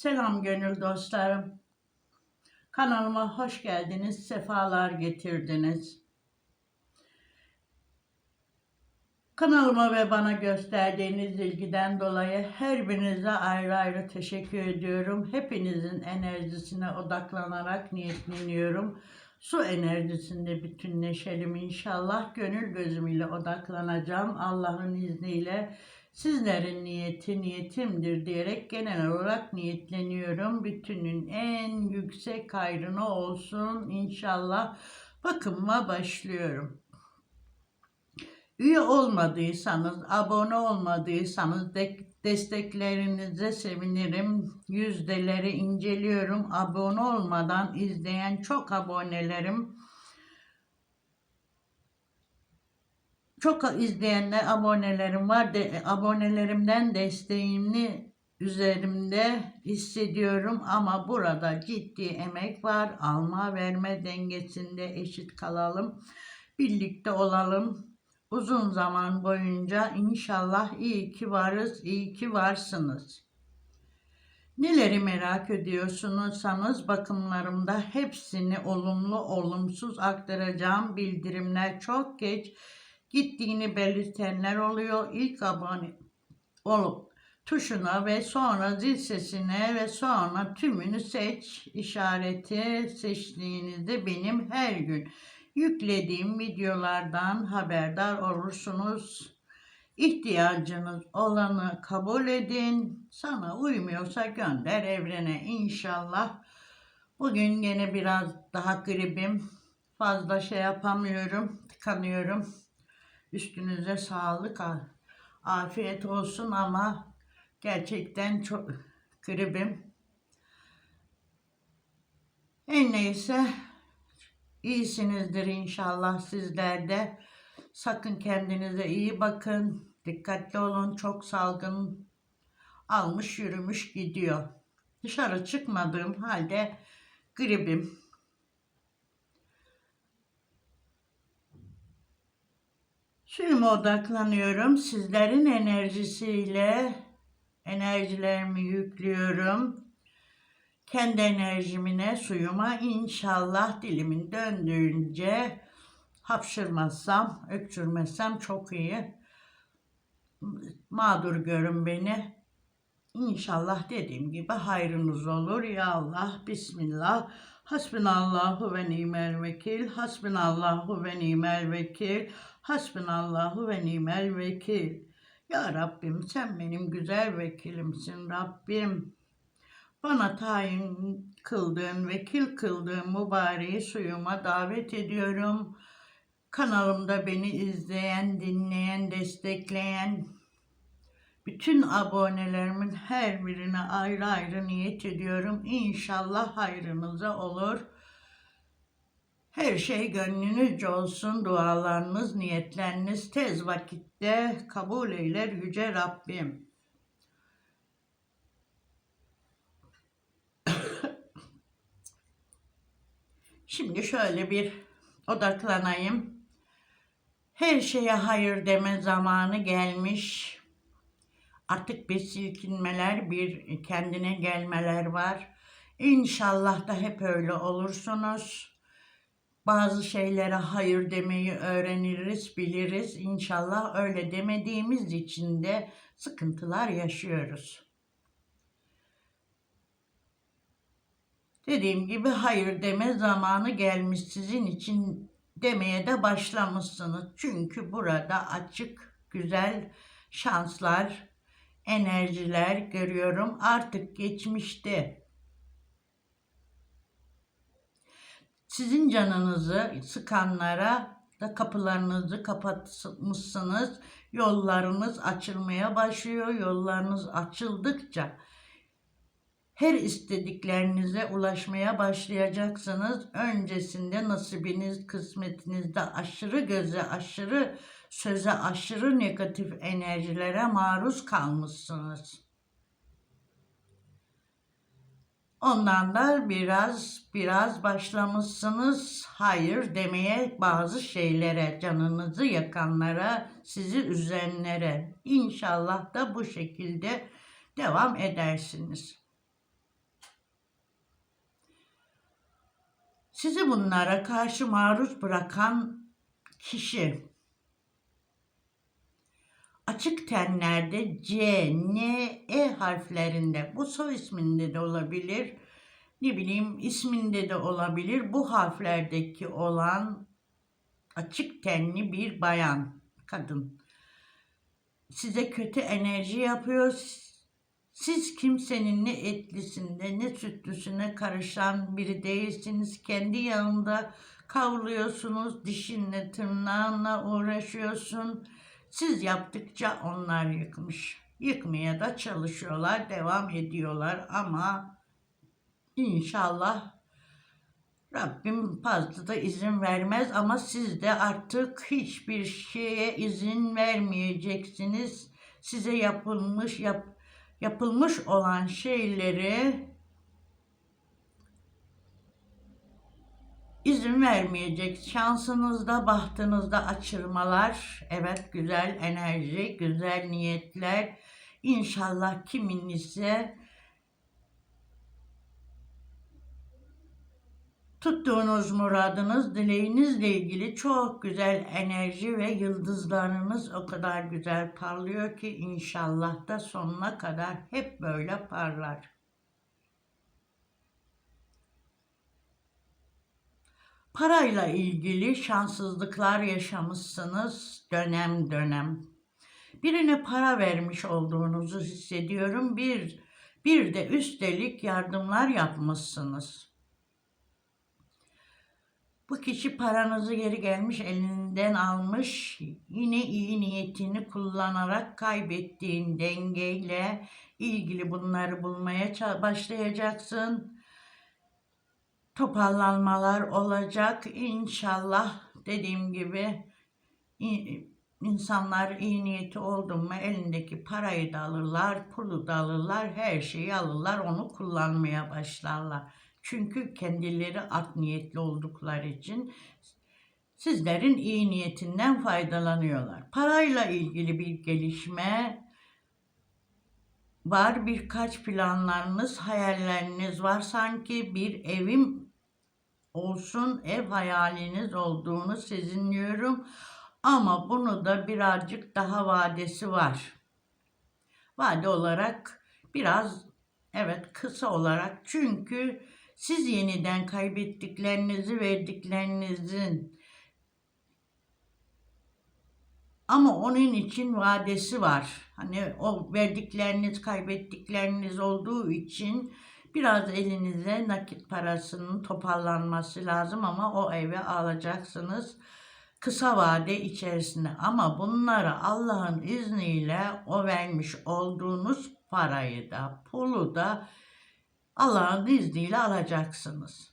Selam gönül dostlarım. Kanalıma hoş geldiniz, sefalar getirdiniz. Kanalıma ve bana gösterdiğiniz ilgiden dolayı her birinize ayrı ayrı teşekkür ediyorum. Hepinizin enerjisine odaklanarak niyetleniyorum. Su enerjisinde bütünleşelim inşallah. Gönül gözümüyle odaklanacağım. Allah'ın izniyle sizlerin niyeti niyetimdir diyerek genel olarak niyetleniyorum. Bütünün en yüksek hayrına olsun inşallah. Bakıma başlıyorum. Üye olmadıysanız, abone olmadıysanız de desteklerinize sevinirim. Yüzdeleri inceliyorum. Abone olmadan izleyen çok abonelerim çok izleyenler abonelerim var. De, abonelerimden desteğini üzerimde hissediyorum ama burada ciddi emek var. Alma verme dengesinde eşit kalalım. Birlikte olalım. Uzun zaman boyunca inşallah iyi ki varız, iyi ki varsınız. Neleri merak ediyorsunuzsanız bakımlarımda hepsini olumlu olumsuz aktaracağım bildirimler çok geç gittiğini belirtenler oluyor. İlk abone olup tuşuna ve sonra zil sesine ve sonra tümünü seç işareti seçtiğinizde benim her gün yüklediğim videolardan haberdar olursunuz. İhtiyacınız olanı kabul edin. Sana uymuyorsa gönder evrene inşallah. Bugün yine biraz daha gribim. Fazla şey yapamıyorum. Tıkanıyorum. Üstünüze sağlık, afiyet olsun ama gerçekten çok gribim. En neyse iyisinizdir inşallah sizler de. Sakın kendinize iyi bakın. Dikkatli olun. Çok salgın almış yürümüş gidiyor. Dışarı çıkmadığım halde gribim. Suyuma odaklanıyorum. Sizlerin enerjisiyle enerjilerimi yüklüyorum. Kendi enerjimine, suyuma inşallah dilimin döndüğünce hapşırmazsam, öksürmezsem çok iyi. Mağdur görün beni. İnşallah dediğim gibi hayrınız olur. Ya Allah, Bismillah. Hasbinallahu ve nimel vekil. Hasbinallahu ve nimel vekil. Hasbinallahu ve nimel vekil. Ya Rabbim sen benim güzel vekilimsin Rabbim. Bana tayin kıldığın, vekil kıldığın mübareği suyuma davet ediyorum. Kanalımda beni izleyen, dinleyen, destekleyen bütün abonelerimin her birine ayrı ayrı niyet ediyorum. İnşallah hayrınıza olur. Her şey gönlünüzce olsun. Dualarınız, niyetleriniz tez vakitte kabul eyler Yüce Rabbim. Şimdi şöyle bir odaklanayım. Her şeye hayır deme zamanı gelmiş. Artık bir silkinmeler, bir kendine gelmeler var. İnşallah da hep öyle olursunuz. Bazı şeylere hayır demeyi öğreniriz, biliriz. İnşallah öyle demediğimiz için de sıkıntılar yaşıyoruz. Dediğim gibi hayır deme zamanı gelmiş sizin için demeye de başlamışsınız. Çünkü burada açık, güzel şanslar, enerjiler görüyorum. Artık geçmişte sizin canınızı sıkanlara da kapılarınızı kapatmışsınız. Yollarınız açılmaya başlıyor. Yollarınız açıldıkça her istediklerinize ulaşmaya başlayacaksınız. Öncesinde nasibiniz, kısmetinizde aşırı göze, aşırı söze, aşırı negatif enerjilere maruz kalmışsınız. Onlarla biraz biraz başlamışsınız. Hayır demeye bazı şeylere, canınızı yakanlara, sizi üzenlere. İnşallah da bu şekilde devam edersiniz. Sizi bunlara karşı maruz bırakan kişi açık tenlerde C, N, E harflerinde bu soy isminde de olabilir. Ne bileyim isminde de olabilir. Bu harflerdeki olan açık tenli bir bayan, kadın. Size kötü enerji yapıyor. Siz kimsenin ne etlisinde ne sütlüsüne karışan biri değilsiniz. Kendi yanında kavruluyorsunuz. Dişinle tırnağınla uğraşıyorsun. Siz yaptıkça onlar yıkmış. Yıkmaya da çalışıyorlar, devam ediyorlar ama inşallah Rabbim fazla da izin vermez ama siz de artık hiçbir şeye izin vermeyeceksiniz. Size yapılmış yap, yapılmış olan şeyleri izin vermeyecek. Şansınızda, bahtınızda açırmalar, evet güzel enerji, güzel niyetler. İnşallah kimin ise tuttuğunuz muradınız, dileğinizle ilgili çok güzel enerji ve yıldızlarınız o kadar güzel parlıyor ki inşallah da sonuna kadar hep böyle parlar. Parayla ilgili şanssızlıklar yaşamışsınız dönem dönem. Birine para vermiş olduğunuzu hissediyorum. Bir bir de üstelik yardımlar yapmışsınız. Bu kişi paranızı geri gelmiş elinden almış. Yine iyi niyetini kullanarak kaybettiğin dengeyle ilgili bunları bulmaya başlayacaksın toparlanmalar olacak. İnşallah dediğim gibi insanlar iyi niyeti oldu mu elindeki parayı da alırlar, pulu da alırlar, her şeyi alırlar, onu kullanmaya başlarlar. Çünkü kendileri art niyetli oldukları için sizlerin iyi niyetinden faydalanıyorlar. Parayla ilgili bir gelişme var, birkaç planlarınız, hayalleriniz var. Sanki bir evim olsun ev hayaliniz olduğunu sezinliyorum. Ama bunu da birazcık daha vadesi var. Vade olarak biraz evet kısa olarak çünkü siz yeniden kaybettiklerinizi verdiklerinizin ama onun için vadesi var. Hani o verdikleriniz kaybettikleriniz olduğu için Biraz elinize nakit parasının toparlanması lazım ama o eve alacaksınız kısa vade içerisinde. Ama bunları Allah'ın izniyle o vermiş olduğunuz parayı da pulu da Allah'ın izniyle alacaksınız.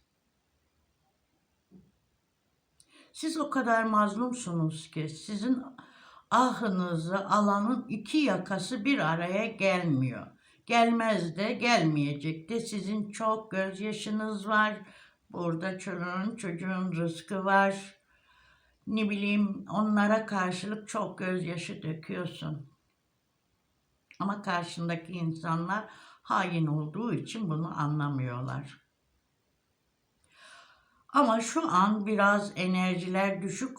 Siz o kadar mazlumsunuz ki sizin ahınızı alanın iki yakası bir araya gelmiyor. Gelmez de gelmeyecek de sizin çok gözyaşınız var. Burada çocuğun çocuğun rızkı var. Ne bileyim onlara karşılık çok gözyaşı döküyorsun. Ama karşındaki insanlar hain olduğu için bunu anlamıyorlar. Ama şu an biraz enerjiler düşük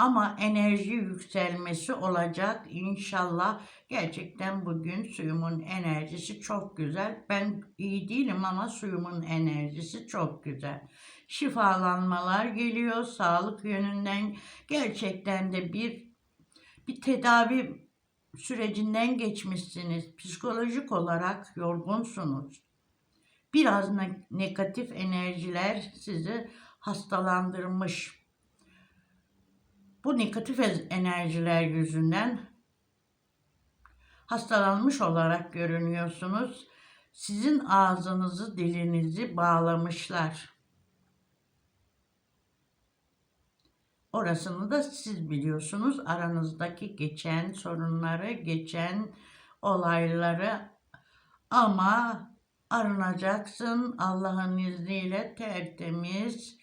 ama enerji yükselmesi olacak inşallah. Gerçekten bugün suyumun enerjisi çok güzel. Ben iyi değilim ama suyumun enerjisi çok güzel. Şifalanmalar geliyor sağlık yönünden. Gerçekten de bir bir tedavi sürecinden geçmişsiniz. Psikolojik olarak yorgunsunuz. Biraz negatif enerjiler sizi hastalandırmış bu negatif enerjiler yüzünden hastalanmış olarak görünüyorsunuz. Sizin ağzınızı, dilinizi bağlamışlar. Orasını da siz biliyorsunuz. Aranızdaki geçen sorunları, geçen olayları ama arınacaksın Allah'ın izniyle tertemiz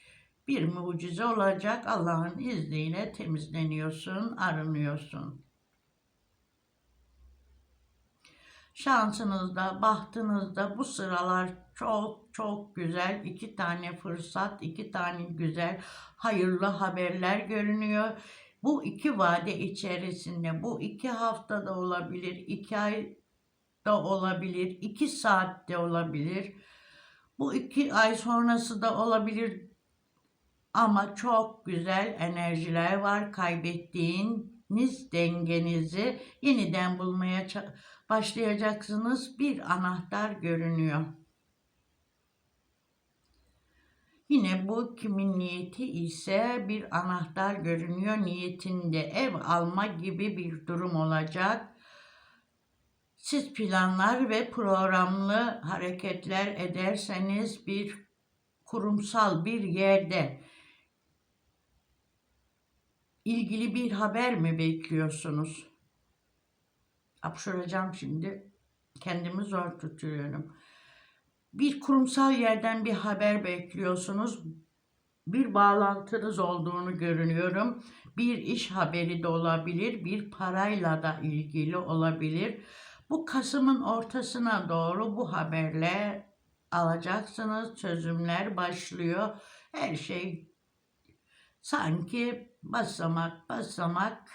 bir mucize olacak. Allah'ın izniyle temizleniyorsun, arınıyorsun. Şansınızda, bahtınızda bu sıralar çok çok güzel iki tane fırsat, iki tane güzel hayırlı haberler görünüyor. Bu iki vade içerisinde, bu iki haftada olabilir, iki ay da olabilir, iki saatte olabilir. Bu iki ay sonrası da olabilir. Ama çok güzel enerjiler var. Kaybettiğiniz dengenizi yeniden bulmaya başlayacaksınız. Bir anahtar görünüyor. Yine bu kimin niyeti ise bir anahtar görünüyor. Niyetinde ev alma gibi bir durum olacak. Siz planlar ve programlı hareketler ederseniz bir kurumsal bir yerde ilgili bir haber mi bekliyorsunuz? Hapşıracağım şimdi. Kendimi zor tutuyorum. Bir kurumsal yerden bir haber bekliyorsunuz. Bir bağlantınız olduğunu görünüyorum. Bir iş haberi de olabilir, bir parayla da ilgili olabilir. Bu Kasım'ın ortasına doğru bu haberle alacaksınız. Çözümler başlıyor. Her şey sanki basamak basamak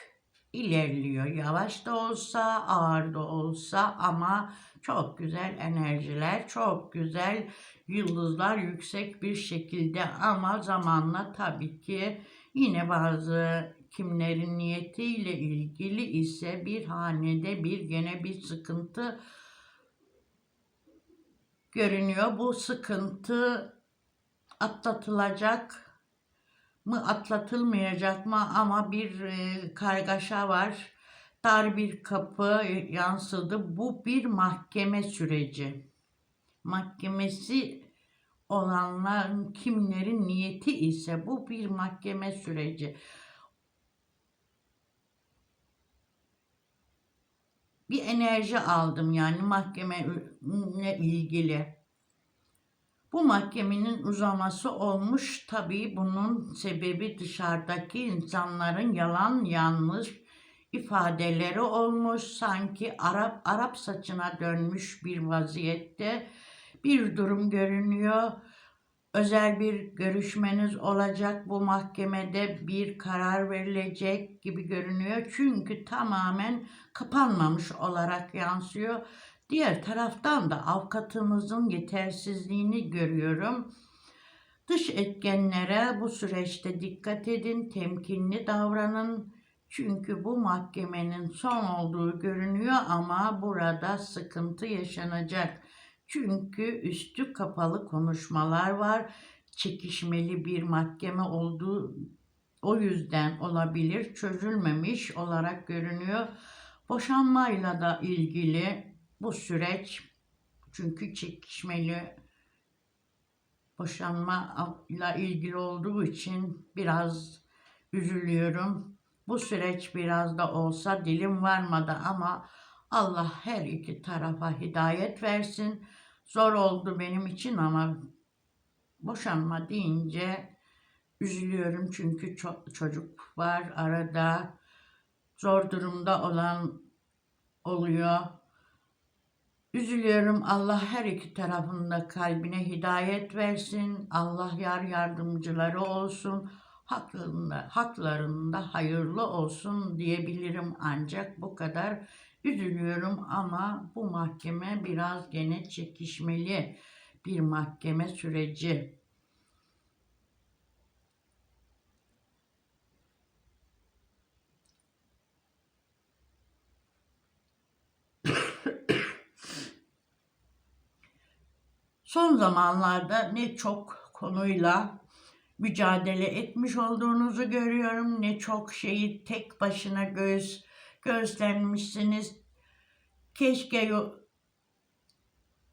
ilerliyor. Yavaş da olsa, ağır da olsa ama çok güzel enerjiler, çok güzel yıldızlar yüksek bir şekilde ama zamanla tabii ki yine bazı kimlerin niyetiyle ilgili ise bir hanede bir gene bir sıkıntı görünüyor. Bu sıkıntı atlatılacak mı atlatılmayacak mı ama bir e, kargaşa var. Dar bir kapı yansıdı. Bu bir mahkeme süreci. Mahkemesi olanların kimlerin niyeti ise bu bir mahkeme süreci. Bir enerji aldım yani mahkemeyle ilgili. Bu mahkemenin uzaması olmuş. Tabii bunun sebebi dışarıdaki insanların yalan yanlış ifadeleri olmuş. Sanki Arap Arap saçına dönmüş bir vaziyette bir durum görünüyor. Özel bir görüşmeniz olacak bu mahkemede bir karar verilecek gibi görünüyor. Çünkü tamamen kapanmamış olarak yansıyor. Diğer taraftan da avukatımızın yetersizliğini görüyorum. Dış etkenlere bu süreçte dikkat edin, temkinli davranın. Çünkü bu mahkemenin son olduğu görünüyor ama burada sıkıntı yaşanacak. Çünkü üstü kapalı konuşmalar var. Çekişmeli bir mahkeme olduğu o yüzden olabilir. Çözülmemiş olarak görünüyor. Boşanmayla da ilgili bu süreç çünkü çekişmeli boşanmayla ilgili olduğu için biraz üzülüyorum. Bu süreç biraz da olsa dilim varmadı ama Allah her iki tarafa hidayet versin. Zor oldu benim için ama boşanma deyince üzülüyorum çünkü ço- çocuk var arada. Zor durumda olan oluyor. Üzülüyorum. Allah her iki tarafında kalbine hidayet versin. Allah yar yardımcıları olsun. Haklarında, haklarında hayırlı olsun diyebilirim ancak bu kadar. Üzülüyorum ama bu mahkeme biraz gene çekişmeli bir mahkeme süreci. Son zamanlarda ne çok konuyla mücadele etmiş olduğunuzu görüyorum. Ne çok şeyi tek başına göğüs göğüslenmişsiniz. Keşke yo-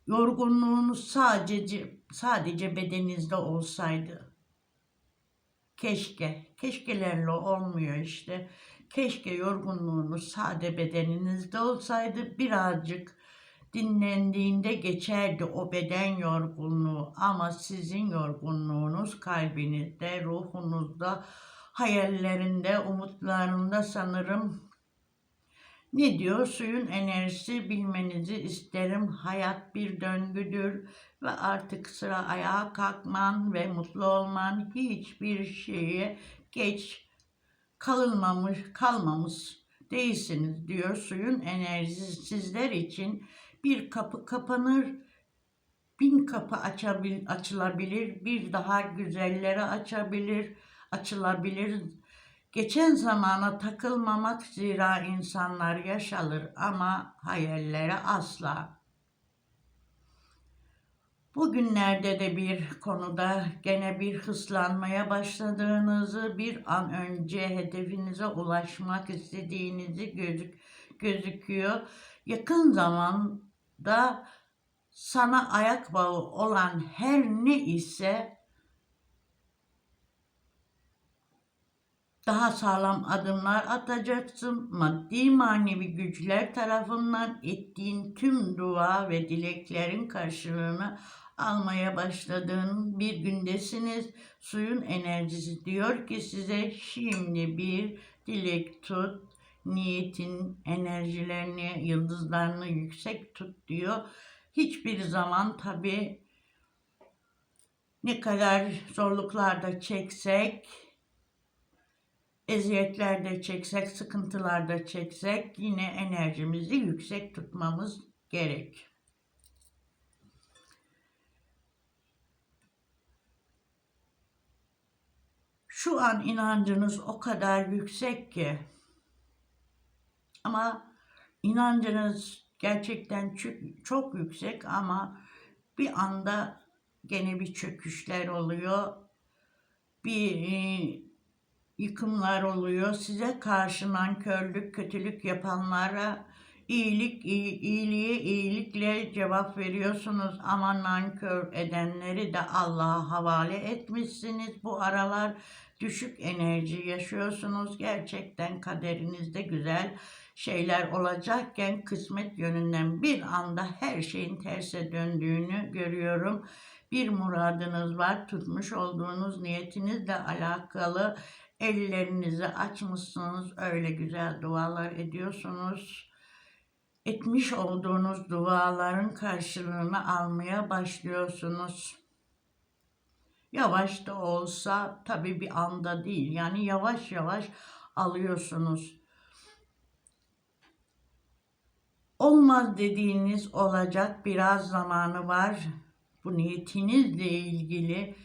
yorgunluğunuz sadece sadece bedeninizde olsaydı. Keşke, keşkelerle olmuyor işte. Keşke yorgunluğunuz sade bedeninizde olsaydı birazcık dinlendiğinde geçerdi o beden yorgunluğu ama sizin yorgunluğunuz kalbinizde, ruhunuzda, hayallerinde, umutlarında sanırım Ne diyor? Suyun enerjisi bilmenizi isterim. Hayat bir döngüdür ve artık sıra ayağa kalkman ve mutlu olman hiçbir şeye geç kalınmamış, kalmamış değilsiniz diyor. Suyun enerjisi sizler için bir kapı kapanır, bin kapı açabil, açılabilir, bir daha güzelleri açabilir, açılabilir. Geçen zamana takılmamak zira insanlar yaşalır ama hayallere asla. Bugünlerde de bir konuda gene bir hıslanmaya başladığınızı, bir an önce hedefinize ulaşmak istediğinizi gözük, gözüküyor. Yakın zamanda sana ayak bağı olan her ne ise daha sağlam adımlar atacaksın. Maddi manevi güçler tarafından ettiğin tüm dua ve dileklerin karşılığını almaya başladığın bir gündesiniz. Suyun enerjisi diyor ki size şimdi bir dilek tut, niyetin enerjilerini, yıldızlarını yüksek tut diyor. Hiçbir zaman tabi ne kadar zorluklarda çeksek, eziyetler de çeksek, sıkıntılar da çeksek yine enerjimizi yüksek tutmamız gerek. Şu an inancınız o kadar yüksek ki ama inancınız gerçekten çok, yüksek ama bir anda gene bir çöküşler oluyor. Bir e, yıkımlar oluyor. Size karşı nankörlük, kötülük yapanlara iyilik, iyi, iyiliğe iyilikle cevap veriyorsunuz. Ama nankör edenleri de Allah'a havale etmişsiniz. Bu aralar düşük enerji yaşıyorsunuz. Gerçekten kaderinizde güzel şeyler olacakken kısmet yönünden bir anda her şeyin terse döndüğünü görüyorum. Bir muradınız var, tutmuş olduğunuz niyetinizle alakalı ellerinizi açmışsınız, öyle güzel dualar ediyorsunuz. Etmiş olduğunuz duaların karşılığını almaya başlıyorsunuz. Yavaş da olsa tabii bir anda değil. Yani yavaş yavaş alıyorsunuz. Olmaz dediğiniz olacak biraz zamanı var. Bu niyetinizle ilgili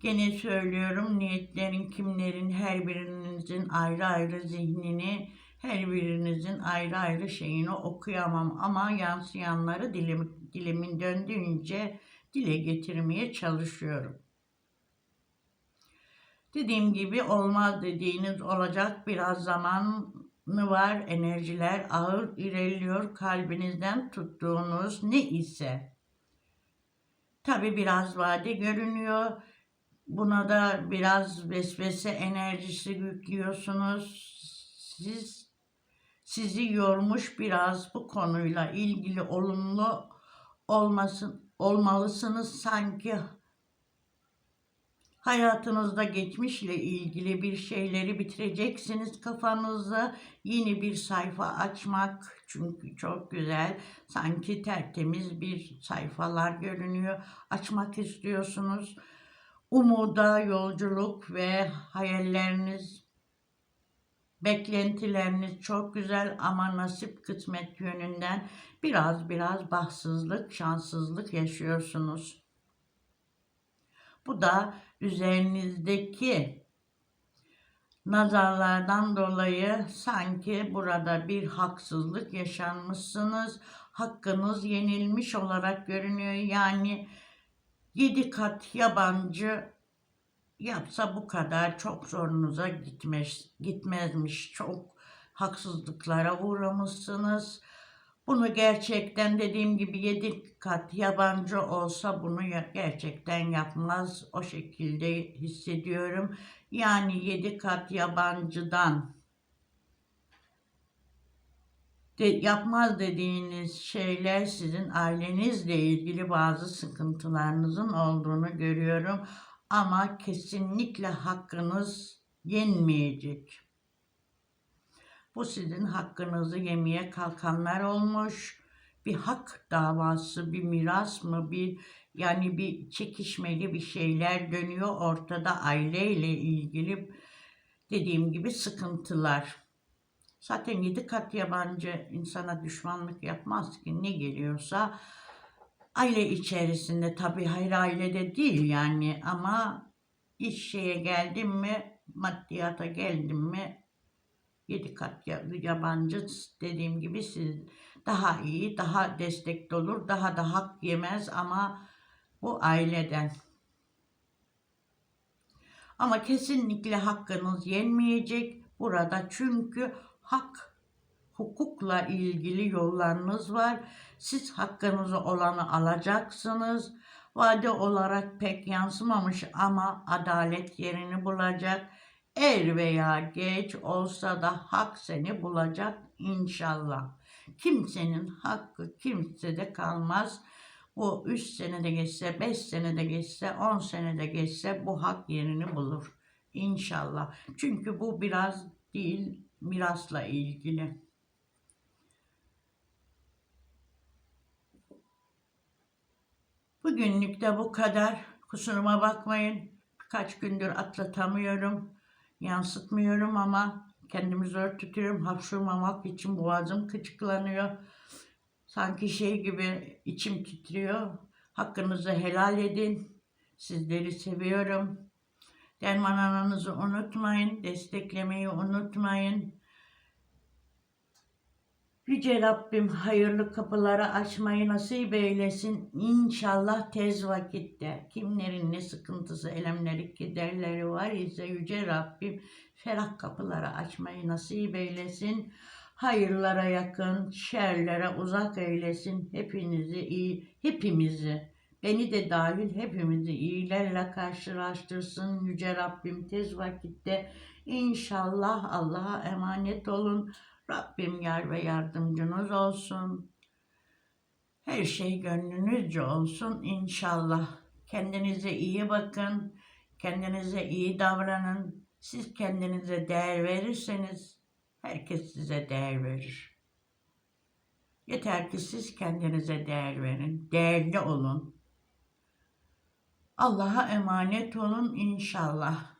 Gene söylüyorum niyetlerin kimlerin her birinizin ayrı ayrı zihnini her birinizin ayrı ayrı şeyini okuyamam ama yansıyanları dilim, dilimin döndüğünce dile getirmeye çalışıyorum. Dediğim gibi olmaz dediğiniz olacak biraz zamanı var. Enerjiler ağır ilerliyor. Kalbinizden tuttuğunuz ne ise. Tabi biraz vade görünüyor Buna da biraz vesvese enerjisi yüklüyorsunuz. Siz sizi yormuş biraz bu konuyla ilgili olumlu olmasın olmalısınız sanki hayatınızda geçmişle ilgili bir şeyleri bitireceksiniz kafanızda. Yeni bir sayfa açmak çünkü çok güzel. Sanki tertemiz bir sayfalar görünüyor. Açmak istiyorsunuz. Umuda yolculuk ve hayalleriniz, beklentileriniz çok güzel ama nasip kısmet yönünden biraz biraz bahtsızlık, şanssızlık yaşıyorsunuz. Bu da üzerinizdeki nazarlardan dolayı sanki burada bir haksızlık yaşanmışsınız. Hakkınız yenilmiş olarak görünüyor. Yani Yedi kat yabancı yapsa bu kadar çok zorunuza gitmez, gitmezmiş. Çok haksızlıklara uğramışsınız. Bunu gerçekten dediğim gibi yedi kat yabancı olsa bunu gerçekten yapmaz. O şekilde hissediyorum. Yani yedi kat yabancıdan de, yapmaz dediğiniz şeyler sizin ailenizle ilgili bazı sıkıntılarınızın olduğunu görüyorum. Ama kesinlikle hakkınız yenmeyecek. Bu sizin hakkınızı yemeye kalkanlar olmuş. Bir hak davası, bir miras mı, bir yani bir çekişmeli bir şeyler dönüyor ortada aileyle ilgili dediğim gibi sıkıntılar. Zaten yedi kat yabancı insana düşmanlık yapmaz ki ne geliyorsa aile içerisinde tabii hayır ailede değil yani ama iş şeye geldim mi maddiyata geldim mi yedi kat ya- yabancı dediğim gibi siz daha iyi daha destekli olur daha da hak yemez ama bu aileden. Ama kesinlikle hakkınız yenmeyecek burada çünkü hak hukukla ilgili yollarınız var. Siz hakkınızı olanı alacaksınız. Vade olarak pek yansımamış ama adalet yerini bulacak. Er veya geç olsa da hak seni bulacak inşallah. Kimsenin hakkı kimsede kalmaz. Bu 3 senede geçse, 5 senede geçse, 10 senede geçse bu hak yerini bulur. İnşallah. Çünkü bu biraz değil mirasla ilgili. Bugünlük de bu kadar. Kusuruma bakmayın. Birkaç gündür atlatamıyorum. Yansıtmıyorum ama kendimi zor tutuyorum. Hapşurmamak için boğazım kıçıklanıyor. Sanki şey gibi içim titriyor. Hakkınızı helal edin. Sizleri seviyorum. Derman ananızı unutmayın. Desteklemeyi unutmayın. Yüce Rabbim hayırlı kapıları açmayı nasip eylesin. İnşallah tez vakitte. Kimlerin ne sıkıntısı, elemleri, kederleri var ise Yüce Rabbim ferah kapıları açmayı nasip eylesin. Hayırlara yakın, şerlere uzak eylesin. Hepinizi iyi, hepimizi, beni de dahil hepimizi iyilerle karşılaştırsın. Yüce Rabbim tez vakitte İnşallah Allah'a emanet olun. Rabbim yar ve yardımcınız olsun. Her şey gönlünüzce olsun inşallah. Kendinize iyi bakın. Kendinize iyi davranın. Siz kendinize değer verirseniz herkes size değer verir. Yeter ki siz kendinize değer verin. Değerli olun. Allah'a emanet olun inşallah.